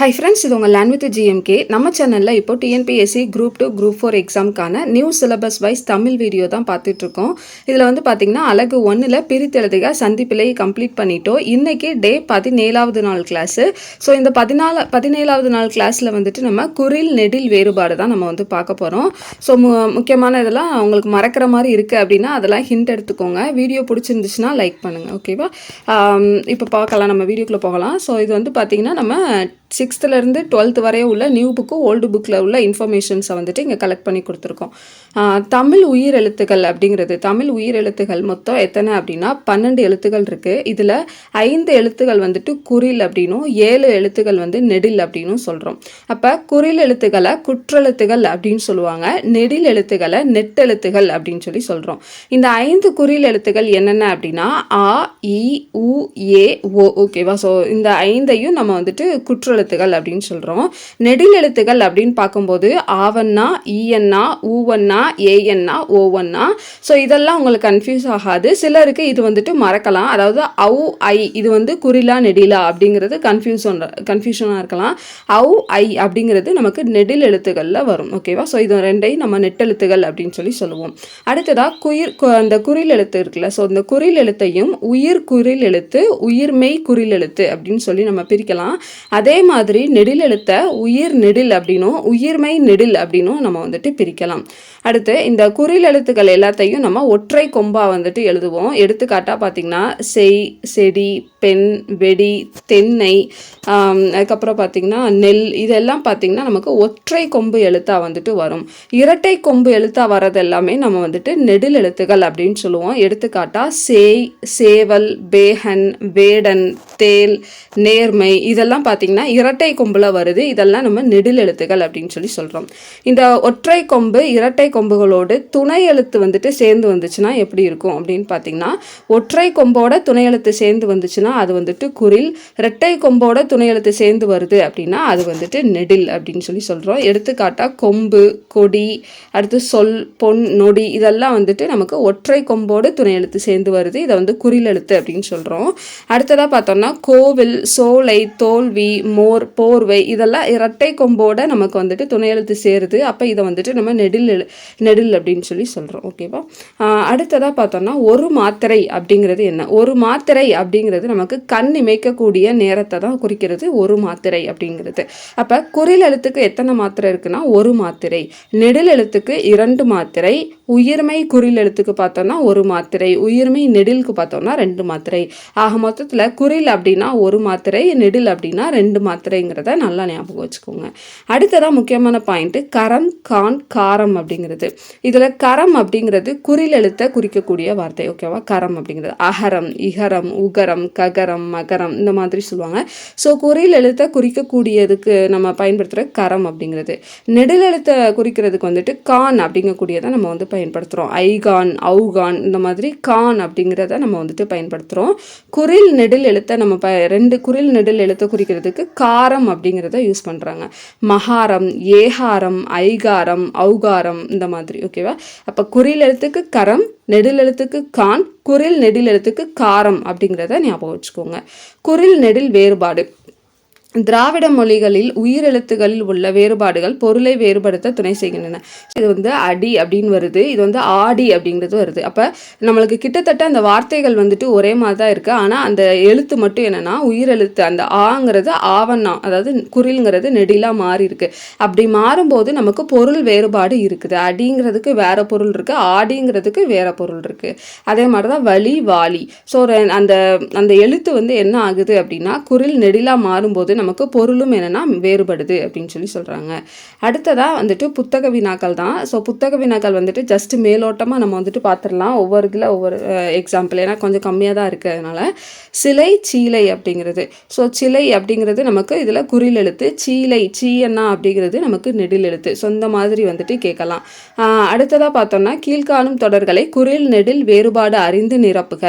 Hi friends இது உங்கள் land with GMK நம்ம சேனலில் இப்போ TNPSC group two group four எக்ஸாம்க்கான new syllabus wise Tamil video தான் பார்த்துட்ருக்கோம் இதில் வந்து பார்த்திங்கன்னா அழகு ஒன்றில் பிரித்தெழுதுக சந்திப்பிலையை கம்ப்ளீட் பண்ணிட்டோம் இன்றைக்கி டே பதினேழாவது நாள் கிளாஸு ஸோ இந்த பதினாலு பதினேழாவது நாள் கிளாஸில் வந்துட்டு நம்ம குரில் நெடில் வேறுபாடு தான் நம்ம வந்து பார்க்க போகிறோம் ஸோ மு முக்கியமான இதெல்லாம் உங்களுக்கு மறக்கிற மாதிரி இருக்குது அப்படின்னா அதெல்லாம் ஹிண்ட் எடுத்துக்கோங்க. வீடியோ பிடிச்சிருந்துச்சுன்னா லைக் பண்ணுங்கள் ஓகேவா இப்போ பார்க்கலாம் நம்ம வீடியோக்குள்ளே போகலாம். ஸோ இது வந்து பார்த்திங்கன்னா நம்ம சிக்ஸ்த்துலேருந்து டுவெல்த் வரையும் உள்ள நியூ புக்கு ஓல்டு புக்கில் உள்ள இன்ஃபர்மேஷன்ஸை வந்துட்டு இங்கே கலெக்ட் பண்ணி கொடுத்துருக்கோம். தமிழ் உயிர் எழுத்துக்கள் அப்படிங்கிறது தமிழ் உயிர் எழுத்துக்கள் மொத்தம் எத்தனை அப்படின்னா பன்னெண்டு எழுத்துக்கள் இருக்குது இதில் ஐந்து எழுத்துக்கள் வந்துட்டு குறில் அப்படின்னும் ஏழு எழுத்துக்கள் வந்து நெடில் அப்படின்னும் சொல்கிறோம் அப்போ குறில் எழுத்துக்களை குற்றெழுத்துகள் அப்படின்னு சொல்லுவாங்க நெடில் எழுத்துக்களை நெட்டெழுத்துகள் அப்படின்னு சொல்லி சொல்கிறோம் இந்த ஐந்து குறில் எழுத்துக்கள் என்னென்ன அப்படின்னா ஆ இ உ ஏ ஓ ஓகேவா? ஸோ இந்த ஐந்தையும் நம்ம வந்துட்டு குற்றெழுத்துகள் அப்படின்னு சொல்கிறோம் நெடில் எழுத்துகள் அப்படின்னு பார்க்கும்போது ஆவண்ணா இஎன்னா ஊவண்ணா ஏஎன்னா ஓவண்ணா. ஸோ இதெல்லாம் உங்களுக்கு கன்ஃபியூஸ் ஆகாது. சிலருக்கு இது வந்துட்டு மறக்கலாம். அதாவது அவு ஐ இது வந்து குறிலா நெடிலா அப்படிங்கிறது கன்ஃபியூஷன் கன்ஃபியூஷனாக இருக்கலாம். அவு ஐ அப்படிங்கிறது நமக்கு நெடில் எழுத்துக்களில் வரும். ஓகேவா ஸோ இது ரெண்டையும் நம்ம நெட்டெழுத்துகள் அப்படின்னு சொல்லி சொல்லுவோம். அடுத்ததாக குயிர் கு- அந்த குறில் எழுத்து இருக்குல்ல. ஸோ இந்த குறில் எழுத்தையும் உயிர் குறில் எழுத்து உயிர்மெய் குறில் எழுத்து அப்படின்னு சொல்லி நம்ம பிரிக்கலாம். அதே மாதிரி நெடில் எழுத்தை உயிர் நெடில் அப்படின்னும் உயிர்மை நெடில் அப்படின்னும் நம்ம வந்துட்டு பிரிக்கலாம். அடுத்து இந்த குறில் எழுத்துக்கள் எல்லாத்தையும் நம்ம ஒற்றை கொம்பாக வந்துட்டு எழுதுவோம். எடுத்துக்காட்டாக பார்த்தீங்கன்னா செய் செடி பெண் வெடி தென்னை அதுக்கப்புறம் பார்த்தீங்கன்னா நெல் இதெல்லாம் பார்த்தீங்கன்னா நமக்கு ஒற்றை கொம்பு எழுத்தாக வந்துட்டு வரும். இரட்டை கொம்பு எழுத்தாக வர்றது எல்லாமே நம்ம வந்துட்டு நெடில் எழுத்துக்கள் அப்படின்னு சொல்லுவோம். எடுத்துக்காட்டாக சேய் சேவல் பேகன் வேடன் தேல் நேர்மை இதெல்லாம் பார்த்தீங்கன்னா இரட்டை கொம்பில் வருது. இதெல்லாம் நம்ம நெடில் எழுத்துக்கள் அப்படின்னு சொல்லி சொல்கிறோம் இந்த ஒற்றை கொம்பு இரட்டை கொம்புகளோடு துணை எழுத்து வந்துட்டு சேர்ந்து வந்துச்சுன்னா எப்படி இருக்கும் அப்படின்னு பார்த்தீங்கன்னா ஒற்றை கொம்போட துணை எழுத்து சேர்ந்து வந்துச்சுன்னா அது வந்துட்டு குரில் இரட்டை கொம்போட துணை எழுத்து சேர்ந்து வருது அப்படின்னா அது வந்துட்டு நெடில் அப்படின்னு சொல்லி சொல்கிறோம் எடுத்துக்காட்டாக கொம்பு கொடி அடுத்து சொல் பொன் நொடி இதெல்லாம் வந்துட்டு நமக்கு ஒற்றை கொம்போடு துணை எழுத்து சேர்ந்து வருது. இதை வந்து குறில் எழுத்து அப்படின்னு சொல்கிறோம் அடுத்ததாக பார்த்தோம்னா கோவில் சோலை தோல்வி மோ மோர் போர்வை இதெல்லாம் இரட்டை கொம்போட நமக்கு வந்துட்டு துணை எழுத்து சேருது. அப்போ இதை வந்துட்டு நம்ம நெடில் எழு நெடில் அப்படின்னு சொல்லி சொல்கிறோம் ஓகேவா அடுத்ததாக பார்த்தோம்னா ஒரு மாத்திரை அப்படிங்கிறது என்ன? ஒரு மாத்திரை அப்படிங்கிறது நமக்கு கண் இமைக்கக்கூடிய நேரத்தை தான் குறிக்கிறது ஒரு மாத்திரை அப்படிங்கிறது. அப்போ குறில் எழுத்துக்கு எத்தனை மாத்திரை இருக்குன்னா ஒரு மாத்திரை. நெடில் எழுத்துக்கு இரண்டு மாத்திரை. உயிர்மை குறில் எழுத்துக்கு பார்த்தோம்னா ஒரு மாத்திரை. உயிர்மை நெடிலுக்கு பார்த்தோம்னா ரெண்டு மாத்திரை. ஆக மொத்தத்தில் குறில் அப்படின்னா ஒரு மாத்திரை நெடில் அப்படின்னா ரெண்டு மாத்திரை. மாத்திரைங்கிறத நல்லா ஞாபகம் வச்சுக்கோங்க. அடுத்ததான் முக்கியமான பாயிண்ட்டு கரம் கான் காரம் அப்படிங்கிறது. இதில் கரம் அப்படிங்கிறது குறில் எழுத்தை குறிக்கக்கூடிய வார்த்தை ஓகேவா கரம் அப்படிங்கிறது. அகரம் இகரம் உகரம் ககரம் மகரம் இந்த மாதிரி சொல்லுவாங்க. ஸோ குறில் எழுத்தை குறிக்கக்கூடியதுக்கு நம்ம பயன்படுத்துகிற கரம் அப்படிங்கிறது. நெடில் எழுத்தை குறிக்கிறதுக்கு வந்துட்டு கான் அப்படிங்கக்கூடியதை நம்ம வந்து பயன்படுத்துகிறோம் ஐகான் அவுகான் இந்த மாதிரி கான் அப்படிங்கிறத நம்ம வந்துட்டு பயன்படுத்துகிறோம் குரில் நெடில் எழுத்தை நம்ம ப ரெண்டு குரில் நெடில் எழுத்தை குறிக்கிறதுக்கு காரம் அப்படிங்கிறத யூஸ் பண்ணுறாங்க மகாரம் ஏகாரம் ஐகாரம் ஔகாரம் இந்த மாதிரி ஓகேவா அப்போ குறில் எழுத்துக்கு கரம் நெடில் எழுத்துக்கு கான் குரில் நெடில் எழுத்துக்கு காரம் அப்படிங்கிறத ஞாபகம் வச்சுக்கோங்க. குரில் நெடில் வேறுபாடு. திராவிட மொழிகளில் உயிரெழுத்துகளில் உள்ள வேறுபாடுகள் பொருளை வேறுபடுத்த துணை செய்கின்றன. இது வந்து அடி அப்படின்னு வருது இது வந்து ஆடி அப்படிங்கிறது வருது. அப்போ நம்மளுக்கு கிட்டத்தட்ட அந்த வார்த்தைகள் வந்துட்டு ஒரே மாதிரி தான் இருக்குது ஆனால் அந்த எழுத்து மட்டும் என்னென்னா உயிரெழுத்து அந்த ஆங்கிறது ஆவண்ணா அதாவது குரில்ங்கிறது நெடிலாக மாறி இருக்கு. அப்படி மாறும்போது நமக்கு பொருள் வேறுபாடு இருக்குது. அடிங்கிறதுக்கு வேற பொருள் இருக்குது ஆடிங்கிறதுக்கு வேற பொருள் இருக்குது அதே மாதிரி தான் வலி வாலி. ஸோ அந்த அந்த எழுத்து வந்து என்ன ஆகுது அப்படின்னா குரில் நெடிலாக மாறும்போது நமக்கு பொருளும் என்னென்னா வேறுபடுது அப்படின்னு சொல்லி சொல்கிறாங்க அடுத்ததாக வந்துட்டு புத்தக வினாக்கள் தான். ஸோ புத்தக வினாக்கள் வந்துட்டு ஜஸ்ட் மேலோட்டமாக நம்ம வந்துட்டு பார்த்துடலாம் ஒவ்வொரு இதில் ஒவ்வொரு எக்ஸாம்பிள் ஏன்னா கொஞ்சம் கம்மியாக தான் இருக்கிறதுனால சிலை சீலை அப்படிங்கிறது. ஸோ சிலை அப்படிங்கிறது நமக்கு இதில் குறில் எழுத்து சீலை சீயன்னா அப்படிங்கிறது நமக்கு நெடில் எழுத்து. ஸோ இந்த மாதிரி வந்துட்டு கேட்கலாம். அடுத்ததாக பார்த்தோம்னா கீழ்காணும் தொடர்களை குறில் நெடில் வேறுபாடு அறிந்து நிரப்புக.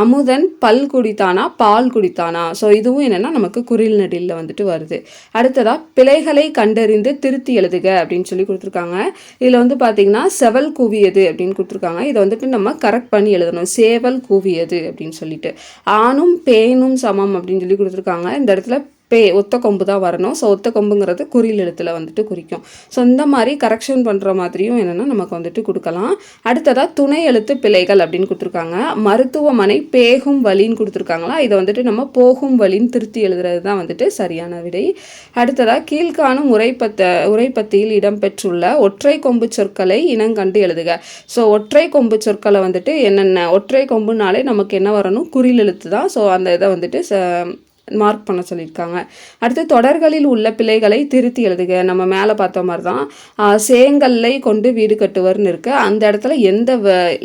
அமுதன் பல் குடித்தானா பால் குடித்தானா? ஸோ இதுவும் என்னென்னா நமக்கு குறில் நெடில் வந்துட்டு வருது. அடுத்ததாக பிழைகளை கண்டறிந்து திருத்தி எழுதுக அப்படின்னு சொல்லி கொடுத்துருக்காங்க. இதில் வந்து பார்த்தீங்கன்னா செவல் கூவியது அப்படின்னு கொடுத்துருக்காங்க. இதை வந்துட்டு நம்ம கரெக்ட் பண்ணி எழுதணும். சேவல் கூவியது அப்படின்னு சொல்லிட்டு. ஆணும் பேனும் சமம் அப்படின்னு சொல்லி கொடுத்துருக்காங்க. இந்த இடத்துல பே ஒத்த கொம்பு தான் வரணும். ஸோ ஒத்த கொம்புங்கிறது குறில் எழுத்தில் வந்துட்டு குறிக்கும். ஸோ இந்த மாதிரி கரெக்ஷன் பண்ணுற மாதிரியும் என்னென்னா நமக்கு வந்துட்டு கொடுக்கலாம். அடுத்ததாக துணை எழுத்து பிழைகள் அப்படின்னு கொடுத்துருக்காங்க. மருத்துவமனை பேகும் வழின்னு கொடுத்துருக்காங்களா? இதை வந்துட்டு நம்ம போகும் வழின்னு திருத்தி எழுதுறது தான் வந்துட்டு சரியான விடை. அடுத்ததாக கீழ்காணும் உரைப்பத்த உரைப்பத்தியில் இடம்பெற்றுள்ள ஒற்றை கொம்பு சொற்களை இனங்கண்டு எழுதுக. ஸோ ஒற்றை கொம்பு சொற்களை வந்துட்டு என்னென்ன? ஒற்றை கொம்புனாலே நமக்கு என்ன வரணும்? குறில் எழுத்து தான். ஸோ அந்த இதை வந்துட்டு ச மார்க் பண்ண சொல்லியிருக்காங்க. அடுத்து தொடர்களில் உள்ள பிழைகளை திருத்தி எழுதுக. நம்ம மேலே பார்த்த மாதிரி தான் சேங்கல்லை கொண்டு வீடு கட்டுவர்னு இருக்குது அந்த இடத்துல எந்த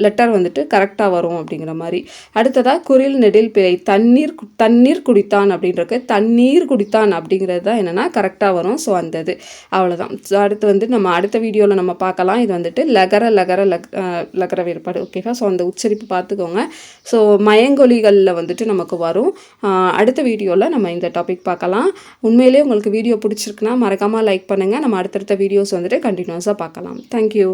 லெட்டர் வந்துட்டு கரெக்டாக வரும் அப்படிங்கிற மாதிரி. அடுத்ததாக குரில் நெடில் பிழை தண்ணீர் தண்ணீர் குடித்தான் அப்படின்றக்கு தண்ணீர் குடித்தான் அப்படிங்கிறது தான் என்னென்னா கரெக்டாக வரும். ஸோ அந்த இது அவ்வளோதான் ஸோ அடுத்து வந்து நம்ம அடுத்த வீடியோவில் நம்ம பார்க்கலாம். இது வந்துட்டு லகர லகர லக் லகர வேறுபாடு. ஓகேவா ஸோ அந்த உச்சரிப்பு பார்த்துக்கோங்க. ஸோ மயங்கொலிகளில் வந்துட்டு நமக்கு வரும். அடுத்த வீடியோ வீடியோவில் நம்ம இந்த டாபிக் பார்க்கலாம். உண்மையிலேயே உங்களுக்கு வீடியோ பிடிச்சிருக்குன்னா மறக்காமல் லைக் பண்ணுங்கள் நம்ம அடுத்தடுத்த வீடியோஸ் வந்துட்டு கண்டினியூஸாக பார்க்கலாம். தேங்க்யூ